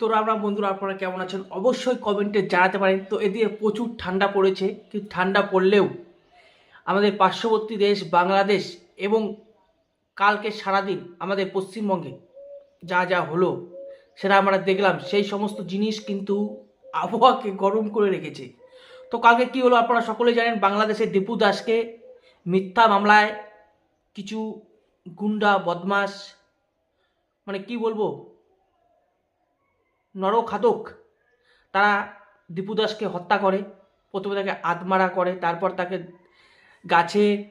তো আমরা বন্ধুরা, আপনারা কেমন আছেন? অবশ্যই কমেন্টে জানাতে পারেন। তো এদিকে প্রচুর ঠান্ডা পড়েছে, কিন্তু ঠান্ডা পড়লেও আমাদের পার্শ্ববর্তী দেশ বাংলাদেশ এবং কালকে সারাদিন আমাদের পশ্চিমবঙ্গে যা যা হলো, সেটা আমরা দেখলাম। সেই সমস্ত জিনিস কিন্তু আবহাওয়াকে গরম করে রেখেছে। তো কালকে কি হলো আপনারা সকলে জানেন, বাংলাদেশের দীপু দাসকে মিথ্যা মামলায় কিছু গুন্ডা বদমাস মানে কি বলব? নরখাদক। তারা দীপু দাসকে হত্যা করে, প্রথমে তাকে আত্মারা করে, তারপর তাকে গাছে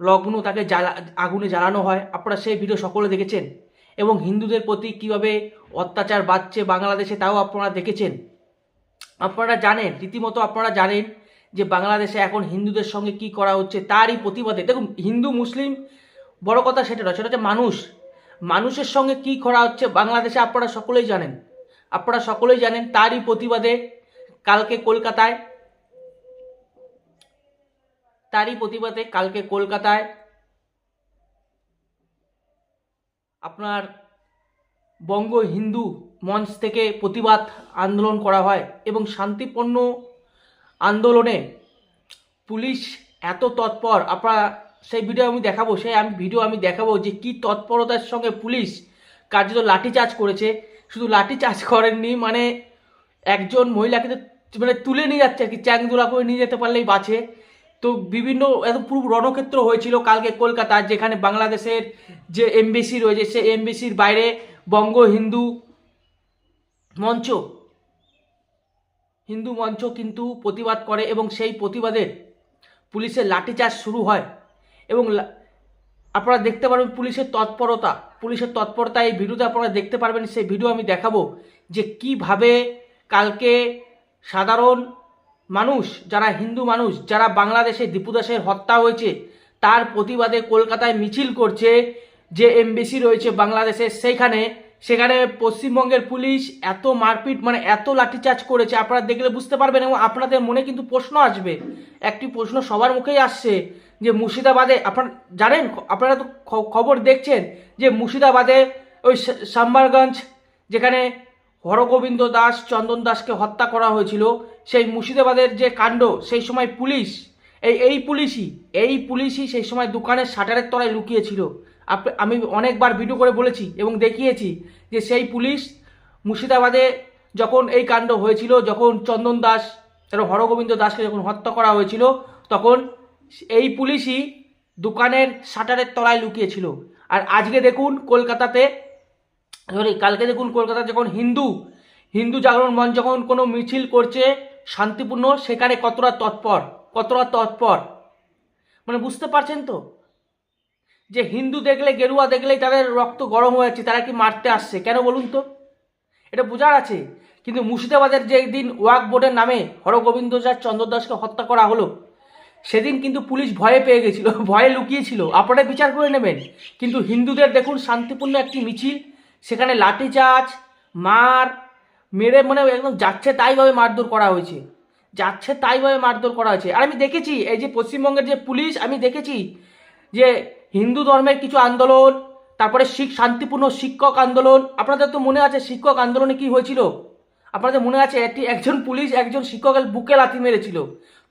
লগ্ন, তাকে জ্বালা, আগুনে জ্বালানো হয়। আপনারা সেই ভিডিও সকলে দেখেছেন। এবং হিন্দুদের প্রতি কীভাবে অত্যাচার বাড়ছে বাংলাদেশে, তাও আপনারা দেখেছেন। আপনারা জানেন, রীতিমতো আপনারা জানেন যে বাংলাদেশে এখন হিন্দুদের সঙ্গে কি করা হচ্ছে, তারই প্রতিবাদে। দেখুন, হিন্দু, মুসলিম, বড় কথা সেটা নয়, সেটা হচ্ছে মানুষ। মানুষের সঙ্গে কি করা হচ্ছে, বাংলাদেশে আপনারা সকলেই জানেন। আপনারা সকলেই জানেন তারই প্রতিবাদে কালকে কলকাতায়, তারই প্রতিবাদে কালকে কলকাতায় আপনার বঙ্গ হিন্দু মঞ্চ থেকে প্রতিবাদ আন্দোলন করা হয় এবং শান্তিপূর্ণ আন্দোলনে পুলিশ এত তৎপর। আপনারা সেই ভিডিও আমি দেখাবো, সেই আমি ভিডিও আমি দেখাবো যে কি তৎপরতার সঙ্গে পুলিশ কার্যত লাঠিচার্জ করেছে। শুধু লাঠিচার্জ করেননি মানে একজন মহিলাকে মানে তুলে নিয়ে যাচ্ছে আর কি, চ্যাংদোলা করে নিয়ে যেতে পারলেই বাঁচে। তো বিভিন্ন এত পুরো রণক্ষেত্র হয়েছিল কালকে কলকাতায় যেখানে বাংলাদেশের যে এমবিসি রয়েছে সে এমবিসির বাইরে বঙ্গ হিন্দু মঞ্চ হিন্দু মঞ্চ কিন্তু প্রতিবাদ করে এবং সেই প্রতিবাদের পুলিশের লাঠিচার্জ শুরু হয়। এবং আপনারা দেখতে পারবেন পুলিশের তৎপরতা। পুলিশের তৎপরতা এই ভিডিওতে আপনারা দেখতে পারবেন, সেই ভিডিও আমি দেখাবো যে কীভাবে কালকে সাধারণ মানুষ, যারা হিন্দু মানুষ, যারা বাংলাদেশে দীপুদাসের হত্যা হয়েছে, তার প্রতিবাদে কলকাতায় মিছিল করছে যে এমবিসি রয়েছে বাংলাদেশে, সেইখানে, সেখানে পশ্চিমবঙ্গের পুলিশ এত মারপিট মানে এত লাঠিচার্জ করেছে, আপনারা দেখলে বুঝতে পারবেন এবং আপনাদের মনে কিন্তু প্রশ্ন আসবে। একটি প্রশ্ন সবার মুখেই আসছে যে মুর্শিদাবাদে, আপনার জানেন, আপনারা তো খবর দেখছেন যে মুর্শিদাবাদে ওই সাম্বারগঞ্জ, যেখানে হরগোবিন্দ দাস, চন্দন দাসকে হত্যা করা হয়েছিল, সেই মুর্শিদাবাদের যে কাণ্ড, সেই সময় পুলিশ, এই এই পুলিশই এই পুলিশই সেই সময় দোকানের শাটারের তলায় লুকিয়েছিল। আমি অনেকবার ভিডিও করে বলেছি এবং দেখিয়েছি যে সেই পুলিশ মুর্শিদাবাদে যখন এই কাণ্ড হয়েছিল, যখন চন্দন দাস এবং হরগোবিন্দ দাসকে যখন হত্যা করা হয়েছিল, তখন এই পুলিশই দোকানের শাটারের তলায় লুকিয়েছিল। আর আজকে দেখুন কলকাতাতে সরি কালকে দেখুন কলকাতা যখন হিন্দু হিন্দু জাগরণ মঞ্চ যখন কোনো মিছিল করছে শান্তিপূর্ণ, সেখানে কতটা তৎপর কতটা তৎপর? মানে বুঝতে পারছেন তো? যে হিন্দু দেখলে, গেরুয়া দেখলেই তাদের রক্ত গরম হয়ে যাচ্ছে, তারা কি মারতে আসছে? কেন বলুন তো? এটা বোঝার আছে। কিন্তু মুর্শিদাবাদের যে দিন ওয়াক বোর্ডের নামে হরগোবিন্দ দাস চন্দ্র দাসকে হত্যা করা হলো সেদিন কিন্তু পুলিশ ভয়ে পেয়ে গেছিল, ভয়ে লুকিয়েছিল। আপনারা বিচার করে নেবেন। কিন্তু হিন্দুদের দেখুন, শান্তিপূর্ণ একটি মিছিল, সেখানে লাঠিচার্জ, মার, মেরে মানে একদম যাচ্ছে তাইভাবে মারধর করা হয়েছে। যাচ্ছে তাইভাবে মারধর করা হয়েছে। আর আমি দেখেছি, এই যে পশ্চিমবঙ্গের যে পুলিশ, আমি দেখেছি যে হিন্দু ধর্মের কিছু আন্দোলন, তারপরে শিখ, শান্তিপূর্ণ শিক্ষক আন্দোলন। আপনাদের তো মনে আছে শিক্ষক আন্দোলনে কি হয়েছিল? আপনাদের মনে আছে একটি, একজন পুলিশ একজন শিক্ষকের বুকে লাথি মেরেছিল।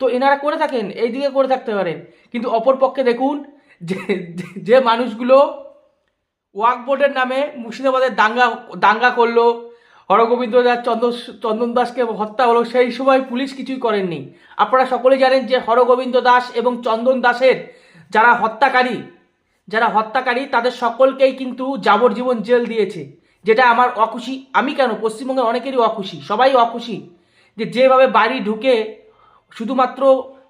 তো এনারা করে থাকেন, এই দিকে করে থাকতে পারেন। কিন্তু অপরপক্ষে দেখুন, যে, যে- মানুষগুলো ওয়াক বোর্ডের নামে মুর্শিদাবাদের দাঙ্গা দাঙ্গা করল, হরগোবিন্দ দাস চন্দ্র চন্দন দাসকে হত্যা হলো, সেই সময় পুলিশ কিছুই করেননি। আপনারা সকলে জানেন যে হরগোবিন্দ দাস এবং চন্দন দাসের যারা হত্যাকারী যারা হত্যাকারী, তাদের সকলকেই কিন্তু যাবজ্জীবন জেল দিয়েছে। যেটা আমার অখুশি, আমি কেন? পশ্চিমবঙ্গের অনেকেরই অখুশি, সবাই অখুশি যে যেভাবে বাড়ি ঢুকে শুধুমাত্র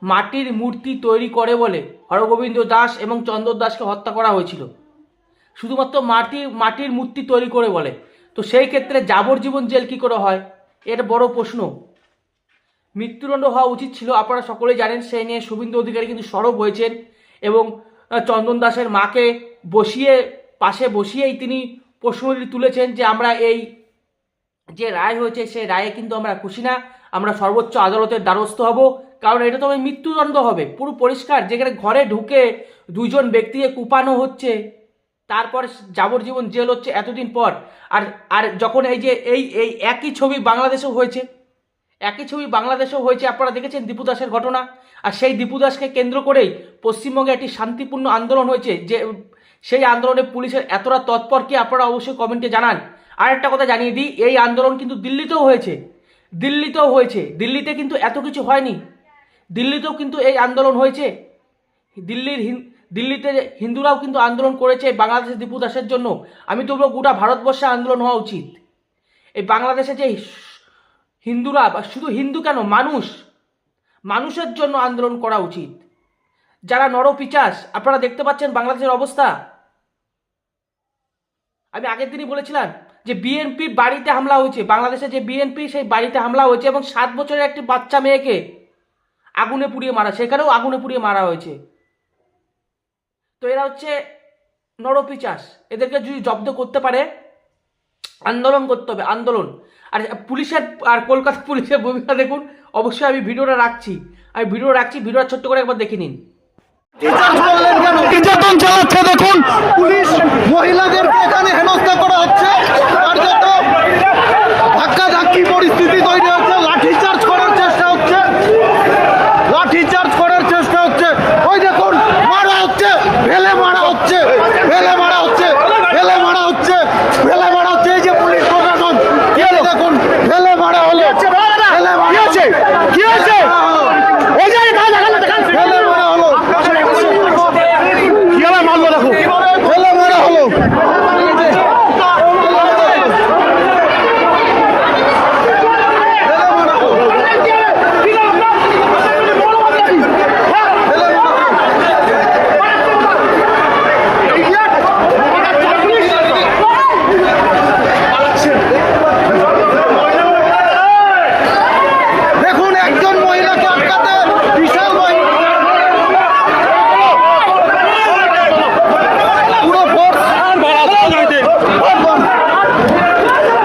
মাটির মূর্তি তৈরি করে বলে হরগোবিন্দ দাস এবং চন্দন দাসকে হত্যা করা হয়েছিল। শুধুমাত্র মাটি, মাটির মূর্তি তৈরি করে বলে। তো সেই ক্ষেত্রে যাবজ্জীবন জেল কী করে হয়? এটা বড় প্রশ্ন। মৃত্যুদণ্ড হওয়া উচিত ছিল, আপনারা সকলেই জানেন, সেই নিয়ে শুভেন্দু অধিকারী কিন্তু সরব হয়েছেন এবং চন্দন দাসের মাকে বসিয়ে, পাশে বসিয়েই তিনি প্রশ্নটি তুলেছেন যে আমরা এই যে রায় হয়েছে, সেই রায়ে কিন্তু আমরা খুশি না। আমরা সর্বোচ্চ আদালতের দ্বারস্থ হব, কারণ এটা তো মৃত্যুদণ্ড হবে। পুরো পরিষ্কার, যেখানে ঘরে ঢুকে দুজন ব্যক্তিকে কুপানো হচ্ছে, তারপর যাবজ্জীবন জেল হচ্ছে এতদিন পর। আর আর যখন এই যে, এই এই একই ছবি বাংলাদেশেও হয়েছে, একই ছবি বাংলাদেশেও হয়েছে, আপনারা দেখেছেন দীপু দাসের ঘটনা। আর সেই দীপু দাসকে কেন্দ্র করেই পশ্চিমবঙ্গে একটি শান্তিপূর্ণ আন্দোলন হয়েছে, যে, সেই আন্দোলনে পুলিশের এতটা তৎপর কি আপনারা অবশ্যই কমেন্টে জানান। আর একটা কথা জানিয়ে দিই, এই আন্দোলন কিন্তু দিল্লিতেও হয়েছে। দিল্লিতেও হয়েছে। দিল্লিতে কিন্তু এত কিছু হয়নি। দিল্লিতেও কিন্তু এই আন্দোলন হয়েছে। দিল্লির দিল্লিতে হিন্দুরাও কিন্তু আন্দোলন করেছে বাংলাদেশের দীপু দাসের জন্য। আমি তো বলব গোটা ভারতবর্ষে আন্দোলন হওয়া উচিত। এই বাংলাদেশে যে হিন্দুরা শুধু হিন্দু কেন, মানুষ, মানুষের জন্য আন্দোলন করা উচিত। যারা নরপিচাস, আপনারা দেখতে পাচ্ছেন বাংলাদেশের অবস্থা। আমি আগের দিনই বলেছিলাম যে বিএনপির বাড়িতে হামলা হয়েছে, বাংলাদেশে যে বিএনপি সেই বাড়িতে হামলা হয়েছে এবং সাত বছরের একটি বাচ্চা মেয়েকে আগুনে পুড়িয়ে মারা, সেখানেও আগুনে পুড়িয়ে মারা হয়েছে। তো এরা হচ্ছে নরপিচাস এদেরকে যদি জব্দ করতে পারে, আন্দোলন করতে হবে, আন্দোলন। আর পুলিশের, আর কলকাতা পুলিশের ভূমিকা দেখুন, অবশ্যই আমি ভিডিওটা রাখছি। আমি ভিডিও রাখছি, ভিডিওটা ছোট্ট করে একবার দেখে নিন। নির্যাতন চালাচ্ছে, দেখুন। পুলিশ মহিলাদেরকে এখানে হেনস্থা করা হচ্ছে কার্যত ধাক্কা ধাক্কি পরিস্থিতি তৈরি হচ্ছে লাঠিচার্জ করার চেষ্টা হচ্ছে লাঠিচার্জ করার চেষ্টা হচ্ছে ওই দেখুন মারা হচ্ছে ফেলে মারা হচ্ছে ফেলে মারা হচ্ছে ফেলে মারা হচ্ছে ফেলে মারা হচ্ছে এই যে পুলিশ প্রশাসন এই দেখুন ফেলে মারা হলো ফেলে মারা হচ্ছে কি হয়েছে ওই যে ফেলে মারা হলো কীভাবে মারলো দেখো ফেলে মারা হলো দেখুন একজন মহিলাকে আটকাতে বিশাল বাহিনী পুরো ফোর্স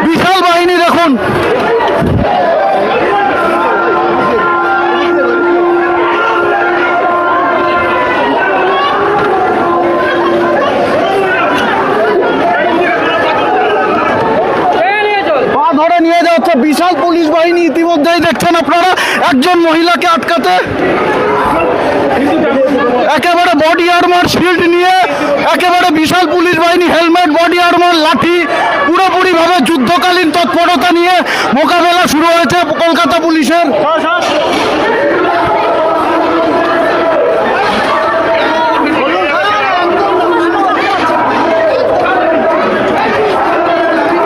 বিশাল বাহিনী দেখুন পা ধরে নিয়ে যাচ্ছে বিশাল পুলিশ বাহিনী ইতিমধ্যেই দেখছেন আপনারা, একজন মহিলাকে আটকাতে। একেবারে বডি আর্মার শিল্ড নিয়ে, একেবারে বিশাল পুলিশ বাহিনী হেলমেট বডি আর্মার লাঠি, পুরোপুরিভাবে যুদ্ধকালীন তৎপরতা নিয়ে মোকাবেলা শুরু হয়েছে কলকাতা পুলিশের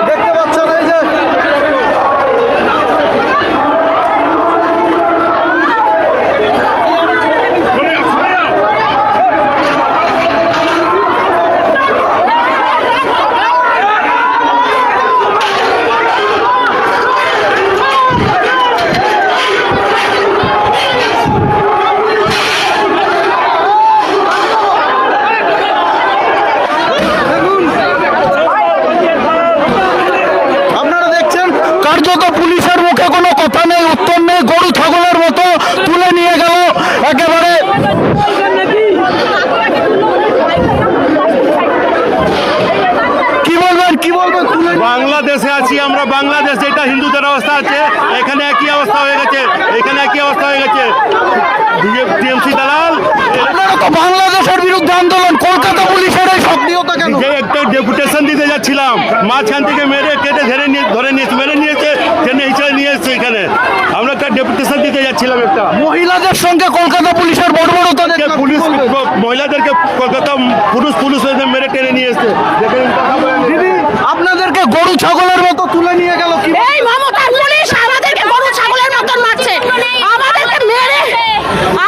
দেখতে পাচ্ছেন এই যে আপনারা দেখছেন কার্যত পুলিশের মুখে কোনো কথা নেই উত্তর নেই গরু ছাগলের মতো তুলে নিয়ে গেল একেবারে কি বলবেন কি বলবেন তুলে নিয়ে- বাংলাদেশে আছি আমরা বাংলাদেশ যেটা হিন্দুদের অবস্থা আছে এখানে একই অবস্থা হয়ে গেছে এখানে একই অবস্থা হয়ে গেছে। টিএমসি দালাল বাংলাদেশের বিরুদ্ধে আন্দোলন কলকাতা পুলিশের এই সক্রিয়তা কেন? যে একটা ডেপুটেশন দিতে যাচ্ছিলাম। মাঝখান থেকে মেরে কেটে ধরে নিয়ে ধরে নিয়েছে মেরে নিয়েছে ট্রেনে হিসেবে নিয়ে এসছে এখানে আমরা একটা ডেপুটেশন দিতে যাচ্ছিলাম একটা মহিলাদের সঙ্গে কলকাতা পুলিশের কে দেখলাম। পুলিশ মহিলাদেরকে কলকাতা পুরুষ পুলিশ মেরে টেনে নিয়ে এসছে। দিদি আপনাদেরকে গরু ছাগলের মতো তুলে নিয়ে গেল কি? এই মমতার পুলিশ আমাদেরকে গরু ছাগলের মতন মারছে। আমাদেরকে মেরে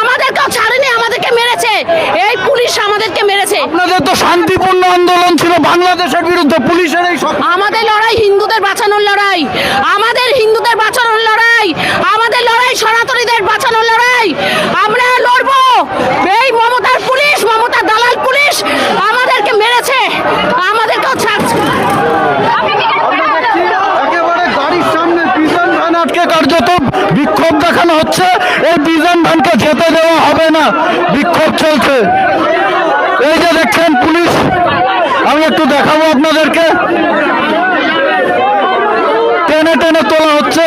আমাদেরকেও ছাড়েনি আমাদেরকে মেরেছে। এই পুলিশ আমাদেরকে মেরেছে। আপনাদের তো শান্তিপূর্ণ আন্দোলন ছিল বাংলাদেশের বিরুদ্ধে পুলিশের এই আমাদের লড়াই হিন্দুদের বাঁচানোর লড়াই আমাদের হিন্দুদের বাঁচানোর লড়াই আমাদের লড়াই সনাতনীদের বাঁচানোর লড়াই আমরা লড়বো এই মমতার পুলিশ মমতার দালাল পুলিশ আমাদেরকে মেরেছে আমাদেরকেও ছাড়ছে একেবারে গাড়ির সামনে বিজন ভ্যান আটকে কার্যত বিক্ষোভ দেখানো হচ্ছে, এই বিজন ভ্যানকে যেতে দেওয়া হবে না। বিক্ষোভ চলছে। এই যে দেখছেন পুলিশ, আমি একটু দেখাবো আপনাদেরকে। টেনে টেনে তোলা হচ্ছে।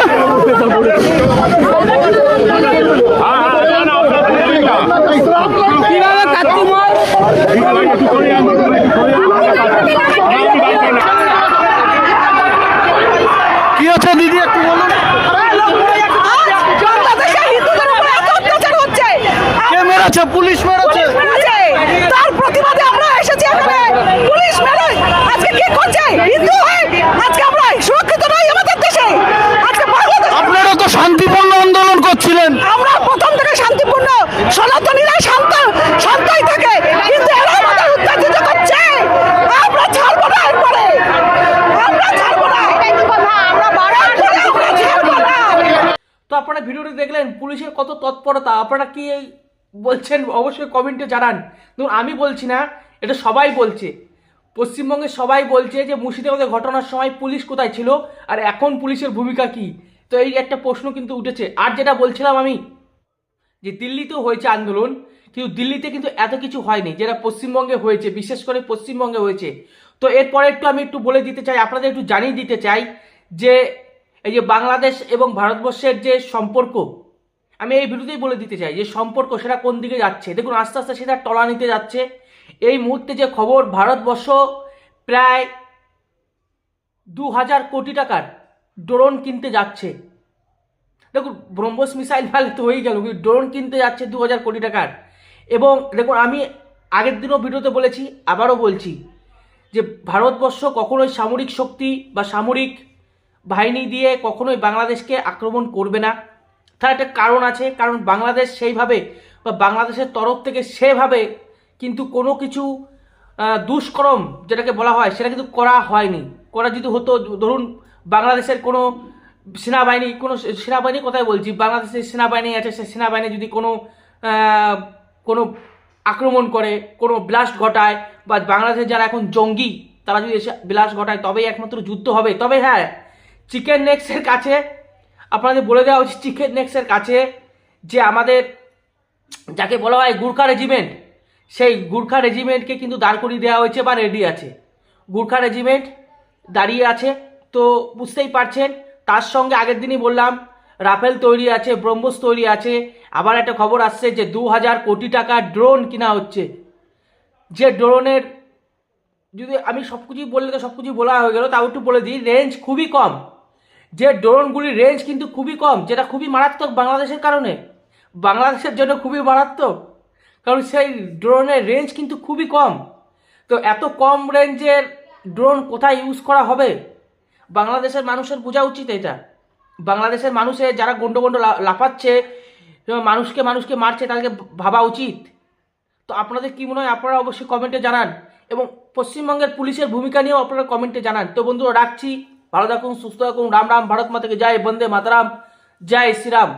কি হচ্ছে দিদি একটু বলুন বাংলাদেশে হিন্দুদের উপর এত অত্যাচার হচ্ছে কে মেরেছে। পুলিশ মেরেছে। তার প্রতিবাদে আমরা এসেছি এখানে। পুলিশ মেরে। আজকে কি করছে? হিন্দু হয়ে আজকে আমরা সুরক্ষিত নই আমাদের দেশে। আজকে বাংলাদেশ আপনারা তো শান্তিপূর্ণ আন্দোলন করছিলেন। আমরা প্রথম থেকে শান্তিপূর্ণ সনাতনীরা শান্ত শান্তই থাকে। কিন্তু এরা আমাদের উত্তেজিত করছে। আমরা ছাড়বো না এরপরে। আমরা ছাড়বো না। তো আপনারা ভিডিওটি দেখলেন পুলিশের কত তৎপরতা। আপনারা কি বলছেন, অবশ্যই কমেন্টে জানান। ধরুন, আমি বলছি না, এটা সবাই বলছে। পশ্চিমবঙ্গে সবাই বলছে যে মুর্শিদাবাদের ঘটনার সময় পুলিশ কোথায় ছিল আর এখন পুলিশের ভূমিকা কি? তো এই একটা প্রশ্ন কিন্তু উঠেছে। আর যেটা বলছিলাম আমি, যে দিল্লিতেও হয়েছে আন্দোলন, কিন্তু দিল্লিতে কিন্তু এত কিছু হয়নি, যেটা পশ্চিমবঙ্গে হয়েছে, বিশেষ করে পশ্চিমবঙ্গে হয়েছে। তো এরপরে একটু আমি একটু বলে দিতে চাই, আপনাদের একটু জানিয়ে দিতে চাই যে, এই যে বাংলাদেশ এবং ভারতবর্ষের যে সম্পর্ক আমি এই ভিডিওতেই বলে দিতে চাই যে সম্পর্ক সেটা কোন দিকে যাচ্ছে? দেখুন, আস্তে আস্তে সেটা টলা নিতে যাচ্ছে। এই মুহূর্তে যে খবর, ভারতবর্ষ প্রায় দু হাজার কোটি টাকার ড্রোন কিনতে যাচ্ছে। দেখুন, ব্রহ্মস মিসাইল ফেলে তো হয়েই গেল, কিন্তু ড্রোন কিনতে যাচ্ছে দু হাজার কোটি টাকার। এবং দেখুন, আমি আগের দিনও ভিডিওতে বলেছি, আবারও বলছি যে ভারতবর্ষ কখনোই সামরিক শক্তি বা সামরিক বাহিনী দিয়ে কখনোই বাংলাদেশকে আক্রমণ করবে না। তার একটা কারণ আছে, কারণ বাংলাদেশ সেইভাবে বা বাংলাদেশের তরফ থেকে সেভাবে কিন্তু কোনো কিছু দুষ্করম যেটাকে বলা হয়, সেটা কিন্তু করা হয়নি। করা যদি হতো, ধরুন বাংলাদেশের কোনো সেনাবাহিনী কোনো সেনাবাহিনী কথাই বলছি, বাংলাদেশের সেনাবাহিনী আছে, সে সেনাবাহিনী যদি কোনো কোনো আক্রমণ করে, কোনো ব্লাস্ট ঘটায়, বা বাংলাদেশের যারা এখন জঙ্গি, তারা যদি এসে ব্লাস্ট ঘটায়, তবেই একমাত্র যুদ্ধ হবে। তবে হ্যাঁ চিকেন নেক্সের কাছে আপনাদের বলে দেওয়া উচিত চিকেন নেক্সের কাছে যে আমাদের যাকে বলা হয় গুর্খা রেজিমেন্ট সেই গুর্খা রেজিমেন্টকে কিন্তু দাঁড় করিয়ে দেওয়া হয়েছে বা রেডি আছে। গুর্খা রেজিমেন্ট দাঁড়িয়ে আছে, তো বুঝতেই পারছেন, তার সঙ্গে আগের দিনই বললাম, রাফেল তৈরি আছে, ব্রহ্মস তৈরি আছে, আবার একটা খবর আসছে যে দু হাজার কোটি টাকা ড্রোন কিনা হচ্ছে। যে ড্রোনের যদি আমি সব কিছুই বললে তো সব কিছুই বলা হয়ে গেল, তাও একটু বলে দিই রেঞ্জ খুবই কম। যে ড্রোনগুলির রেঞ্জ কিন্তু খুবই কম, যেটা খুবই মারাত্মক বাংলাদেশের কারণে। বাংলাদেশের জন্য খুবই মারাত্মক, কারণ সেই ড্রোনের রেঞ্জ কিন্তু খুবই কম। তো এত কম রেঞ্জের ড্রোন কোথায় ইউজ করা হবে? বাংলাদেশের মানুষের বোঝা উচিত এটা। বাংলাদেশের মানুষের যারা গন্ড গন্ড লাফাচ্ছে মানুষকে মানুষকে মারছে, তাদেরকে ভাবা উচিত। তো আপনাদের কী মনে হয়, আপনারা অবশ্যই কমেন্টে জানান। এবং পশ্চিমবঙ্গের পুলিশের ভূমিকা নিয়েও আপনারা কমেন্টে জানান। তো বন্ধুরা, রাখছি। ভালো থাকুন সুস্থ থাকুন রাম রাম ভারত মাতাকে জয় বন্দে মাতারাম জয় শ্রীরাম